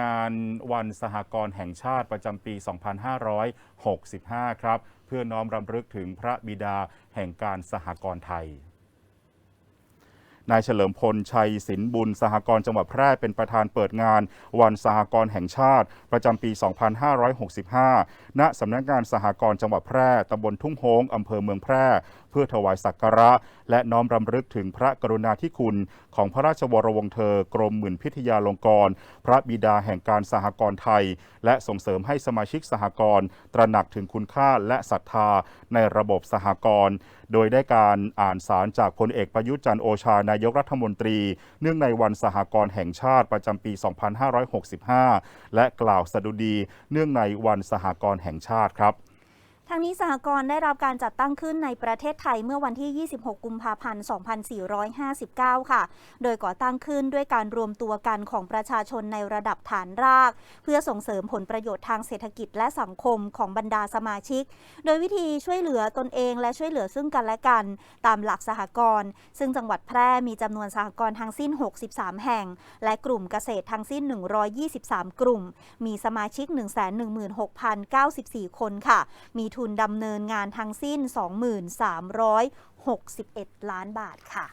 งานวันสหกรณ์แห่งชาติประจำปี 2565 ครับ เพื่อน้อมรำลึกถึงพระบิดาแห่งการสหกรณ์ไทย นายเฉลิมพลชัยศิลบุญ สหกรณ์จังหวัดแพร่เป็นประธานเปิดงาน วันสหกรณ์แห่งชาติ ประจำปี 2565 ณสำนักงานสหกรณ์จังหวัดแพร่ตำบลทุ่งโฮงอำเภอเมืองแพร่ เพื่อถวายสักการะ และน้อมรำลึกถึงพระกรุณาธิคุณ ของพระราชวรวงศ์เธอ กรมหมื่นพิทยาลงกรณ์พระบิดาแห่งการสหกรณ์ไทย และส่งเสริมให้สมาชิกสหกรณ์ตระหนักถึงคุณค่าและศรัทธาในระบบสหกรณ์โดยได้การอ่านสารจากพลเอกประยุทธ์จันโอชานายกรัฐมนตรี เนื่องในวันสหกรณ์แห่งชาติประจำปี 2565 และกล่าวสดุดี เนื่องในวันสหกรณ์แห่งชาติครับ ทางนี้สหกรณ์ได้รับการจัดตั้งขึ้นในประเทศไทยเมื่อวันที่ 26 กุมภาพันธ์ 2459 ค่ะ โดยก่อตั้งขึ้นด้วยการรวมตัวกันของประชาชนในระดับฐานราก เพื่อส่งเสริมผลประโยชน์ทางเศรษฐกิจและสังคมของบรรดาสมาชิก โดยวิธีช่วยเหลือตนเองและช่วยเหลือซึ่งกันและกัน ตามหลักสหกรณ์ ซึ่งจังหวัดแพร่มีจำนวนสหกรณ์ทั้งสิ้น 63 แห่ง และกลุ่มเกษตรทั้งสิ้น 123 กลุ่ม มีสมาชิก 116,094 คนค่ะ มีทุนดำเนินงานทั้งสิ้น 2361 ล้านบาทค่ะ